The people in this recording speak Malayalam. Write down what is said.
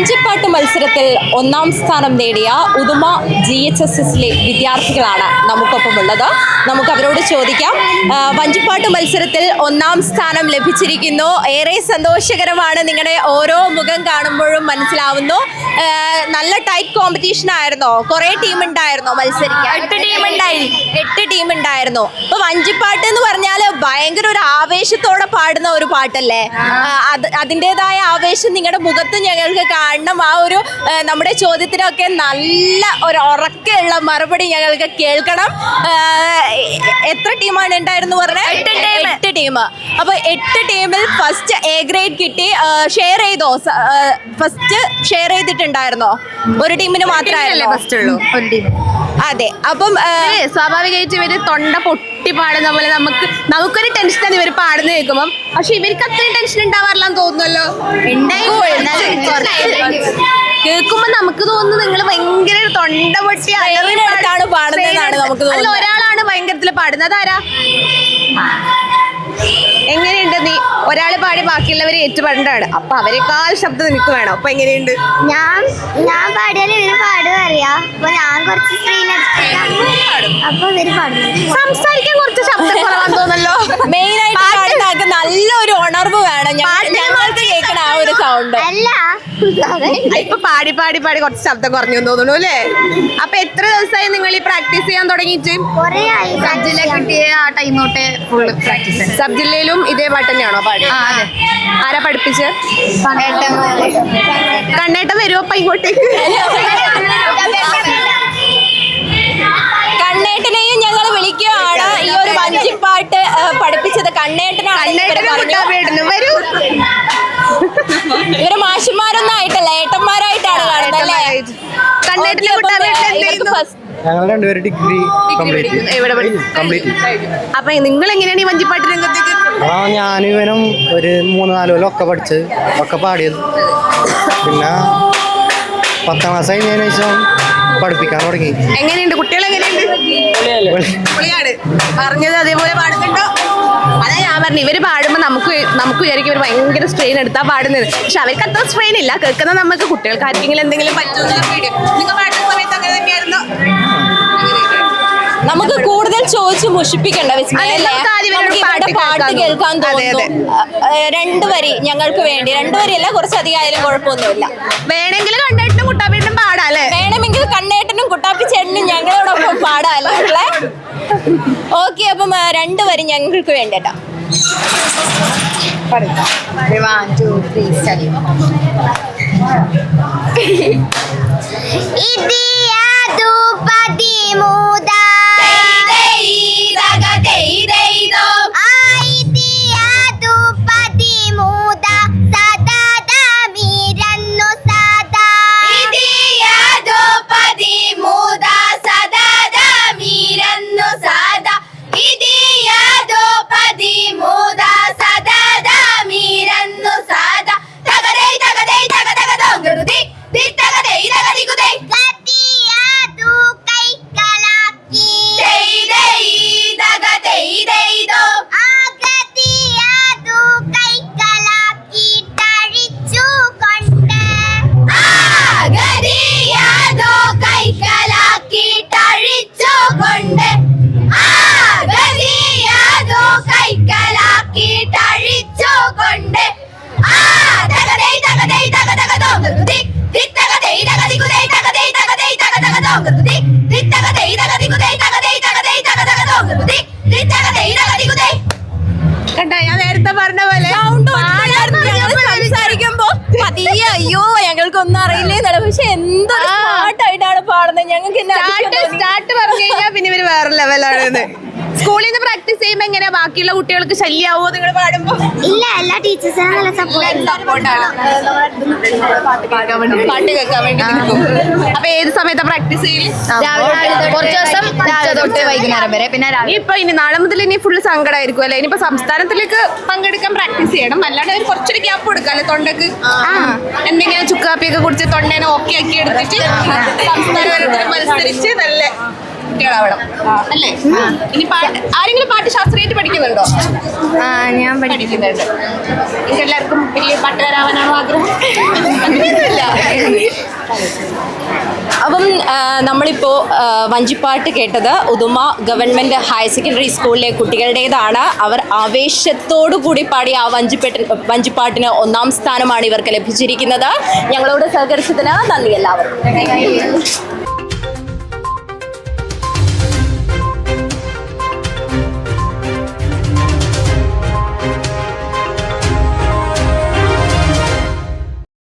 മത്സരത്തിൽ ഒന്നാം സ്ഥാനം നേടിയ ഉദുമ ജി എച്ച് എസ് എസിലെ വിദ്യാർത്ഥികളാണ് നമുക്കൊപ്പം ഉള്ളത് നമുക്ക് അവരോട് ചോദിക്കാം. വഞ്ചിപ്പാട്ട് മത്സരത്തിൽ ഒന്നാം സ്ഥാനം ലഭിച്ചിരിക്കുന്നു. ഏറെ സന്തോഷകരമാണ് നിങ്ങളുടെ ഓരോ മുഖം കാണുമ്പോഴും മനസ്സിലാവുന്നു. നല്ല ടൈറ്റ് കോമ്പറ്റീഷൻ ആയിരുന്നോ? കുറെ ടീം ഉണ്ടായിരുന്നോ മത്സരിക്കാൻ? എട്ട് ടീം ഉണ്ടായി. എട്ട് ടീം ഉണ്ടായിരുന്നു. അപ്പൊ വഞ്ചിപ്പാട്ട് എന്ന് പറഞ്ഞാൽ ഭയങ്കര ഒരു ആവേശത്തോടെ പാടുന്ന ഒരു പാട്ടല്ലേ? അത് അതിന്റെതായ ആവേശം നിങ്ങളുടെ മുഖത്ത് ഞങ്ങൾക്ക് കാണണം ആ ഒരു നമ്മുടെ ചോദ്യത്തിനൊക്കെ നല്ല ഒരു ഉറക്കെയുള്ള മറുപടി ഞങ്ങൾക്ക് കേൾക്കണം. എത്ര ടീമാണ് ഉണ്ടായിരുന്നു പറഞ്ഞത് എട്ട് ടീം. അപ്പൊ എട്ട് ടീമിൽ ഫസ്റ്റ് എ ഗ്രേഡ് കിട്ടി. ഷെയർ ചെയ്തോ? ഫസ്റ്റ് ഷെയർ ചെയ്തിട്ടുണ്ടായിരുന്നോ? ഒരു ടീമിന് മാത്രമല്ലേ ഫസ്റ്റ് ഉള്ളൂ. ഒരു ടീം അതെ അപ്പം സ്വാഭാവികമായിട്ടും ഇവർ തൊണ്ട പൊട്ടി പാടുന്ന പോലെ നമുക്ക് നമുക്കൊരു ടെൻഷൻ ഇവർ പാടുന്ന കേൾക്കുമ്പോൾ പക്ഷെ ഇവർക്ക് അത്രയും ടെൻഷൻ ഉണ്ടാവാറില്ലെന്ന് തോന്നുന്നല്ലോ? കേൾക്കുമ്പോ നമുക്ക് തോന്നുന്നു നിങ്ങൾ ഭയങ്കര തൊണ്ട പൊട്ടി അലറിയാണ് പാടുന്നതാണ് നമുക്ക്. ഒരാളാണ് ഭയങ്കരത്തിൽ പാടുന്നത്. ആരാ എങ്ങനെയുണ്ട് നീ? ഒരാൾ പാടി ബാക്കിയുള്ളവരെ ഏറ്റുപാടേണ്ടതാണ് അപ്പൊ അവരെക്കാൾ ശബ്ദം നിനക്ക് വേണം. അപ്പൊ എങ്ങനെയുണ്ട്? ഞാൻ ഞാൻ പാടിയാലും ഇവർ പാടുക അറിയാം അപ്പൊ ഞാൻ കുറച്ച് സ്ക്രീൻ അപ്പൊ ഇവർ പാടും. സംസാരിക്കാൻ കുറച്ച് ശബ്ദം കുറവാന്ന് തോന്നല്ലോ മെയിൻ ആയിട്ട് പാടുന്ന ആൾക്ക് നല്ലൊരു ഉണർവ് വേണം. ഞങ്ങൾക്ക് കേൾക്കണ ആ ഒരു സൗണ്ട് അല്ല. ഇപ്പൊ പാടി പാടി പാടി കുറച്ച് ശബ്ദം കുറഞ്ഞു തോന്നുന്നു അല്ലേ? അപ്പൊ എത്ര ദിവസമായി നിങ്ങൾ ഈ പ്രാക്ടീസ് ചെയ്യാൻ തുടങ്ങിയിട്ട്? കൊറേ ആയി ജില്ല കിട്ടിയ ആ ടൈം തൊട്ടേ ഫുള്ള് പ്രാക്ടീസ് സബ് ജില്ലയിലും ഇതേ പാട്ട് തന്നെയാണോ പാടി? ആരാ പഠിപ്പിച്ച്? കണ്ണേട്ട വരുമോ അപ്പൊ ഇങ്ങോട്ടേക്ക്. കണ്ണേട്ടനെയും ഞങ്ങൾ വിളിക്കുകയാണ് ഈ ഒരു വഞ്ചിപ്പാട്ട് പഠിപ്പിച്ചത് കണ്ണേട്ടനാണ് കണ്ണേട്ടനും. വരൂ. ഇവർ മാഷിമാരൊന്നും ആയിട്ടല്ല ഏട്ടന്മാരായിട്ടാണ് കാണുന്നത് ഞങ്ങൾ രണ്ടുപേരും ഡിഗ്രി കംപ്ലീറ്റ്? കംപ്ലീറ്റ് അപ്പൊ നിങ്ങൾ എങ്ങനെയാണ് ഈ വഞ്ചിപ്പാട്ട് രംഗത്തേക്ക് ആ ഞാനും ഇവനും ഒരു മൂന്ന് നാല് കൊല്ലം ഒക്കെ പഠിച്ച് ഒക്കെ പാടിയത്. പിന്നെ പത്താം ക്ലാസ് കഴിഞ്ഞതിന് ശേഷം പഠിപ്പിക്കാൻ തുടങ്ങി. എങ്ങനെയുണ്ട്? കുട്ടികൾ പൊളിയാണ്. പറഞ്ഞത് അതേപോലെ പാടുന്നുണ്ടോ? അതാ ഞാൻ പറഞ്ഞു. ഇവർ പാടുമ്പോ നമുക്ക് നമുക്ക് വിചാരിക്കും ഇവർ ഭയങ്കര സ്ട്രെയിൻ എടുത്താ പാടുന്നത്. പക്ഷെ അവർക്ക് അത്ര സ്ട്രെയിൻ ഇല്ല. കേൾക്കുന്ന നമുക്ക് കുട്ടികൾക്ക് ആർക്കെങ്കിലും എന്തെങ്കിലും നമുക്ക് കൂടുതൽ ചോദിച്ച് മുഷിപ്പിക്കണ്ട പാട്ട് പാട്ട് കേൾക്കാൻ. തോന്നുന്നു. രണ്ട് വരി ഞങ്ങൾക്ക് വേണ്ടി. രണ്ട് വരിയല്ല കുറച്ചധികം ആയാലും കുഴപ്പമൊന്നുമില്ല. വേണമെങ്കിൽ കണ്ണേട്ടനും കുട്ടാപ്പിട്ടും പാടാം അല്ലേ? വേണമെങ്കിൽ കണ്ണേട്ടനും കുട്ടാപ്പി ചേട്ടനും ഞങ്ങളോടൊപ്പം പാടാല്ലേ മക്കളെ? ഓക്കെ അപ്പം രണ്ട് വരി ഞങ്ങൾക്ക് വേണ്ടിട്ടാ വൺ ടു ഞങ്ങൾക്കൊന്നും അറിയില്ലേ പക്ഷെ എന്തൊരു സ്മാർട്ടായിട്ടാണ് പാടുന്നത്. ഞങ്ങൾക്ക് സ്റ്റാർട്ട് പറഞ്ഞു കഴിഞ്ഞാൽ പിന്നെ ഇവർ വേറെ ലെവലാണ് സ്കൂളിൽ നിന്ന് പ്രാക്ടീസ് ചെയ്യുമ്പോ എങ്ങനെയാ ബാക്കിയുള്ള കുട്ടികൾക്ക് ശല്യാവോ നിങ്ങൾ പാടുമ്പോ? എല്ലാ ടീച്ചേഴ്സിനും നല്ല സപ്പോർട്ടാണ് പാട്ട് കേൾക്കാൻ വേണ്ടി അപ്പൊ ഏത് സമയത്താ പ്രാക്ടീസ് കുറച്ച് ദിവസം രാവിലെ തൊട്ട് വൈകുന്നേരം വരെ. പിന്നെ ഇപ്പൊ ഇനി നാളെ മുതൽ ഇനി ഫുള്ള് സങ്കടമായിരിക്കും അല്ലെ? ഇനിയിപ്പോ സംസ്ഥാനത്തിലേക്ക് പങ്കെടുക്കാൻ പ്രാക്ടീസ് ചെയ്യണം. അല്ലാണ്ട് ഒരു കുറച്ചൊരു ഗ്യാപ്പ് കൊടുക്കാം അല്ലെ തൊണ്ടക്ക്? എന്തെങ്കിലും ചുക്കാപ്പിയൊക്കെ കുടിച്ച് തൊണ്ടേനെ ഓക്കെ ആക്കി എടുത്തിട്ട് സംസ്ഥാന തലത്തിൽ മത്സരിച്ച് നല്ല കുട്ടികളാവണം. അല്ലേ? ഇനി പാട്ട് ആരെങ്കിലും പാട്ട് ശാസ്ത്രീയമായിട്ട് പഠിക്കുന്നുണ്ടോ ഞാൻ പഠിക്കുന്നുണ്ട്. നിങ്ങൾക്ക് എല്ലാവർക്കും വലിയ പാട്ടുകാരാവാനാണോ ആഗ്രഹം? അങ്ങനെയൊന്നുമില്ല. അപ്പം നമ്മളിപ്പോ നമ്മളിപ്പോൾ വഞ്ചിപ്പാട്ട് കേട്ടത് ഉദുമ ഗവൺമെന്റ് ഹയർ സെക്കൻഡറി സ്കൂളിലെ കുട്ടികളുടേതാണ്. അവർ ആവേശത്തോടു കൂടി പാടിയ ആ വഞ്ചിപ്പെട്ട് വഞ്ചിപ്പാട്ടിന് ഒന്നാം സ്ഥാനമാണ് ഇവർക്ക് ലഭിച്ചിരിക്കുന്നത്. ഞങ്ങളോട് സഹകരിച്ചതിന് നന്ദി എല്ലാവർക്കും.